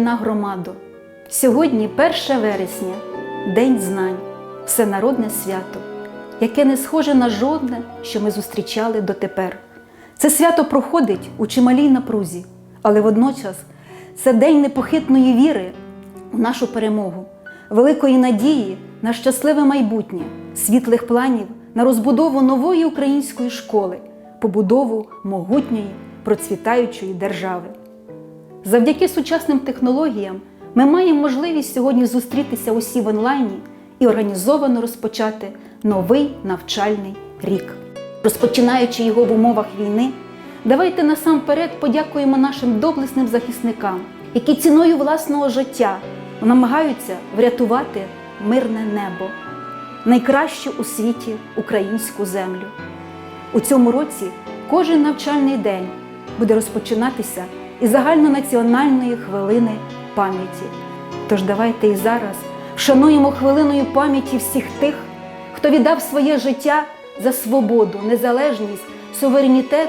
Шкільна громадо, сьогодні 1 вересня, День знань, всенародне свято, яке не схоже на жодне, що ми зустрічали дотепер. Це свято проходить у чималій напрузі, але водночас це день непохитної віри в нашу перемогу, великої надії на щасливе майбутнє, світлих планів на розбудову нової української школи, побудову могутньої процвітаючої держави. Завдяки сучасним технологіям ми маємо можливість сьогодні зустрітися усі в онлайні і організовано розпочати новий навчальний рік. Розпочинаючи його в умовах війни, давайте насамперед подякуємо нашим доблесним захисникам, які ціною власного життя намагаються врятувати мирне небо, найкращу у світі українську землю. У цьому році кожен навчальний день буде розпочинатися із загальнонаціональної хвилини пам'яті. Тож давайте і зараз вшануємо хвилиною пам'яті всіх тих, хто віддав своє життя за свободу, незалежність, суверенітет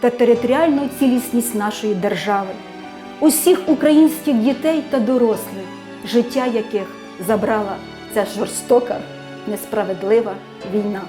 та територіальну цілісність нашої держави, усіх українських дітей та дорослих, життя яких забрала ця жорстока, несправедлива війна.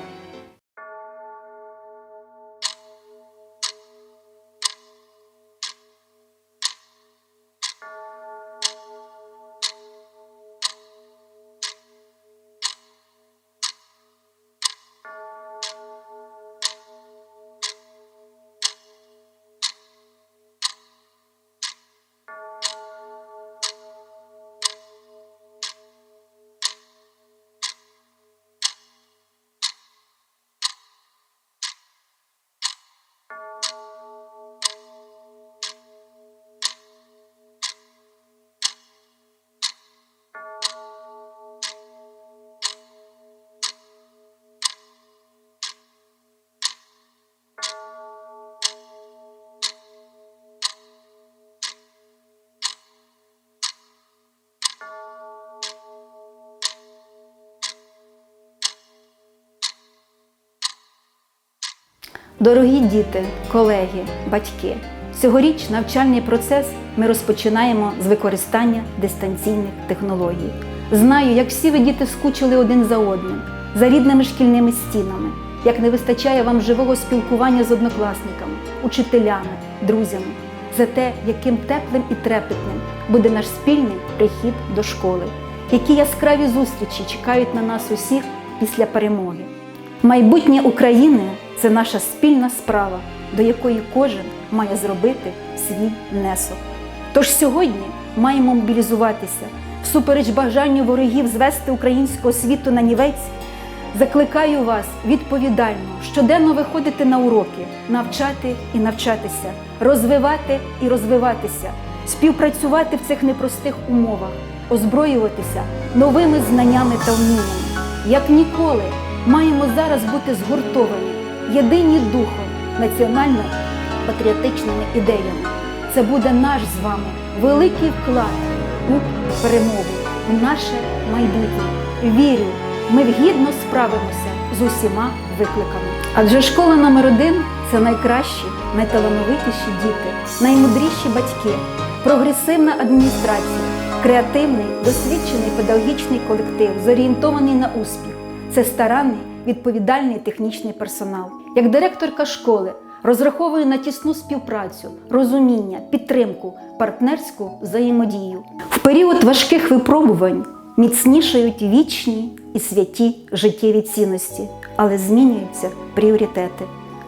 Дорогі діти, колеги, батьки, цьогоріч навчальний процес ми розпочинаємо з використання дистанційних технологій. Знаю, як всі ви діти скучили один за одним, за рідними шкільними стінами, як не вистачає вам живого спілкування з однокласниками, учителями, друзями, за те, яким теплим і трепетним буде наш спільний прихід до школи, які яскраві зустрічі чекають на нас усіх після перемоги. Майбутнє України це наша спільна справа, до якої кожен має зробити свій внесок. Тож сьогодні маємо мобілізуватися всупереч бажанню ворогів звести українського світу на нівець. Закликаю вас відповідально щоденно виходити на уроки, навчати і навчатися, розвивати і розвиватися, співпрацювати в цих непростих умовах, озброюватися новими знаннями та вміннями. Як ніколи маємо зараз бути згуртовані, єдині духом, національно-патріотичними ідеями. Це буде наш з вами великий вклад у перемогу, у наше майбутнє. Вірю, ми гідно справимося з усіма викликами. Адже школа номер один це найкращі, найталановитіші діти, наймудріші батьки, прогресивна адміністрація, креативний, досвідчений педагогічний колектив, зорієнтований на успіх. Це старанний, відповідальний технічний персонал. Як директорка школи розраховую на тісну співпрацю, розуміння, підтримку, партнерську взаємодію. В період важких випробувань міцнішають вічні і святі життєві цінності, але змінюються пріоритети.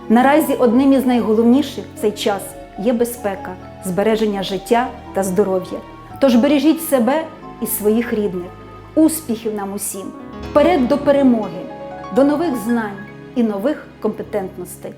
Наразі одним із найголовніших в цей час є безпека, збереження життя та здоров'я. Тож бережіть себе і своїх рідних, успіхів нам усім, вперед до перемоги, до нових знань і нових компетентностей.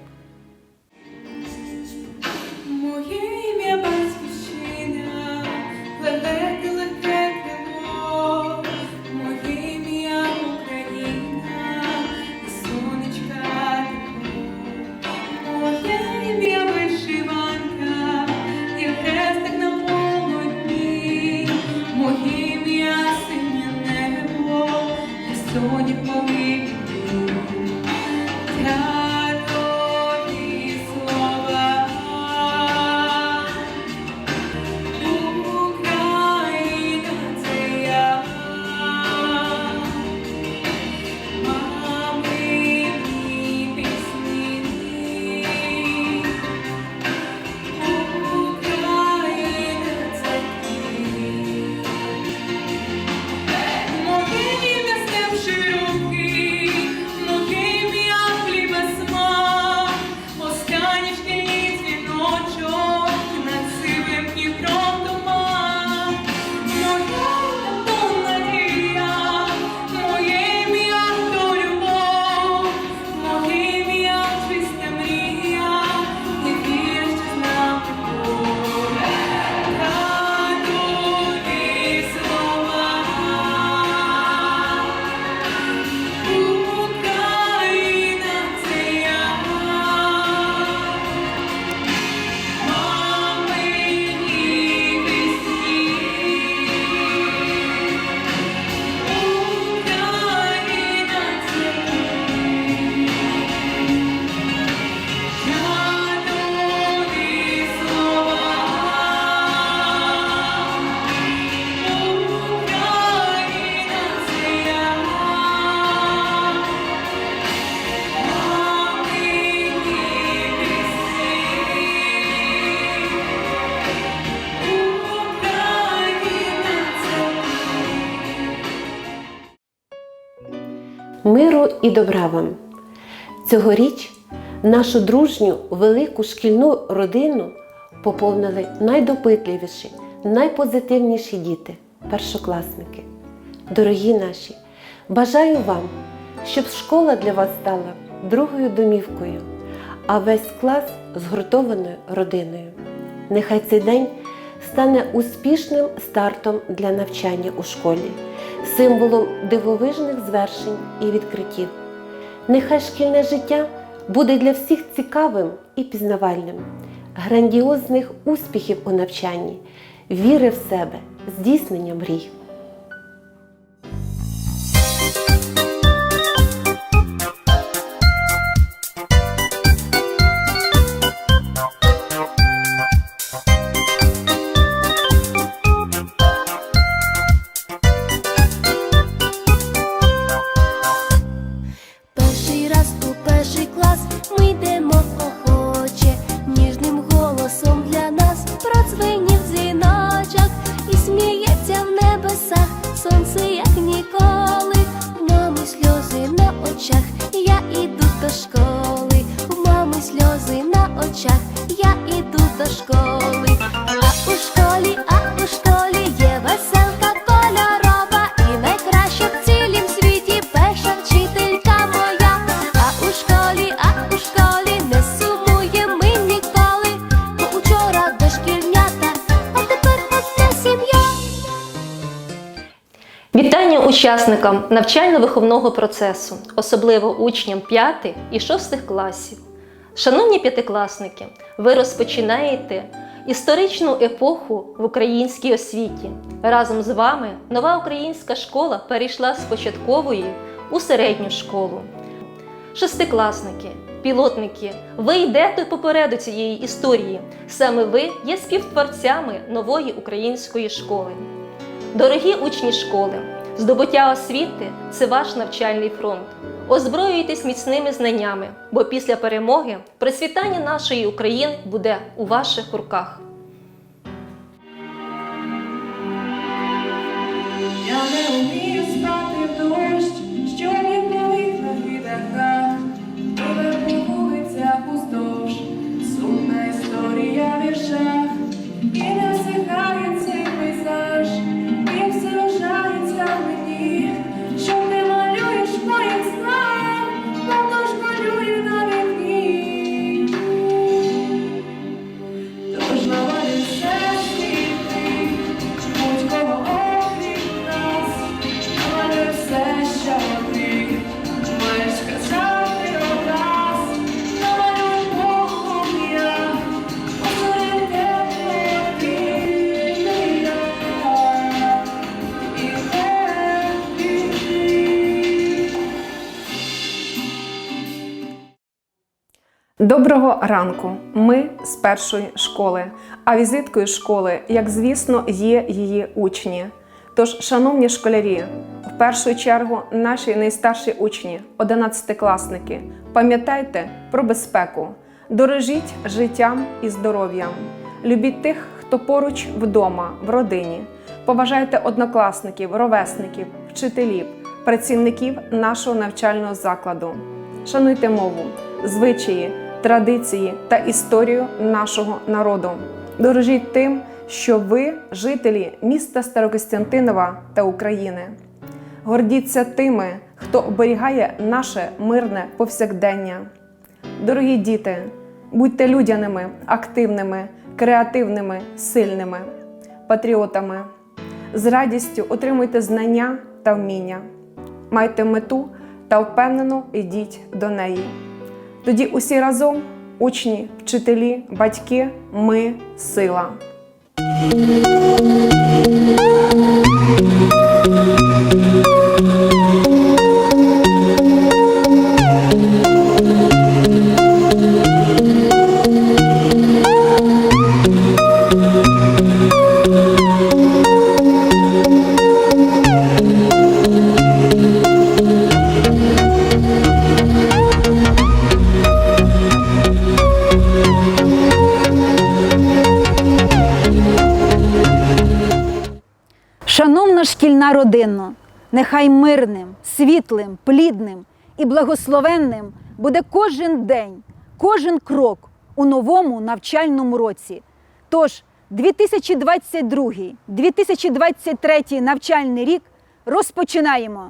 І добра вам. Цьогоріч нашу дружню велику шкільну родину поповнили найдопитливіші, найпозитивніші діти, першокласники. Дорогі наші, бажаю вам, щоб школа для вас стала другою домівкою, а весь клас згуртованою родиною. Нехай цей день стане успішним стартом для навчання у школі, символом дивовижних звершень і відкриттів. Нехай шкільне життя буде для всіх цікавим і пізнавальним, грандіозних успіхів у навчанні, віри в себе, здійснення мрій. Учасникам навчально-виховного процесу, особливо учням 5 і 6 класів. Шановні п'ятикласники, ви розпочинаєте історичну епоху в українській освіті. Разом з вами нова українська школа перейшла з початкової у середню школу. Шестикласники, пілотники, ви йдете попереду цієї історії. Саме ви є співтворцями нової української школи. Дорогі учні школи, здобуття освіти це ваш навчальний фронт. Озброюйтесь міцними знаннями, бо після перемоги процвітання нашої України буде у ваших руках. Я не вмію спати дощ, Доброго ранку! Ми з першої школи. А візиткою школи, як звісно, є її учні. Тож, шановні школярі, в першу чергу наші найстарші учні, одинадцятикласники, пам'ятайте про безпеку, дорожіть життям і здоров'ям, любіть тих, хто поруч вдома, в родині. Поважайте однокласників, ровесників, вчителів, працівників нашого навчального закладу. Шануйте мову, звичаї, традиції та історію нашого народу. Дорожіть тим, що ви жителі міста Старокостянтинова та України. Гордіться тими, хто оберігає наше мирне повсякдення. Дорогі діти, будьте людяними, активними, креативними, сильними, патріотами. З радістю отримуйте знання та вміння. Майте мету та впевнено йдіть до неї. Тоді усі разом, учні, вчителі, батьки, ми сила. Родина, нехай мирним, світлим, плідним і благословенним буде кожен день, кожен крок у новому навчальному році. Тож 2022-2023 навчальний рік розпочинаємо.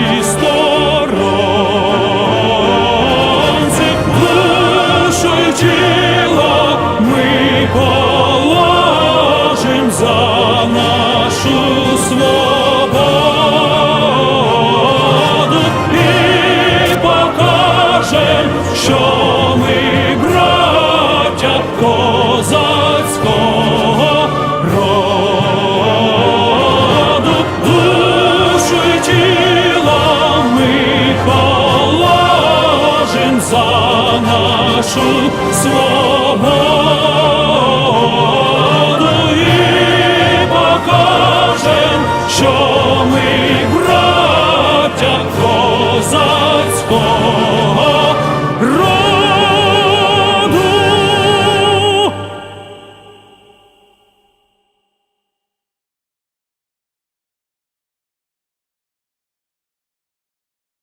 нашу свободу і покажем, що ми браття козацького роду, душу за нашу свободу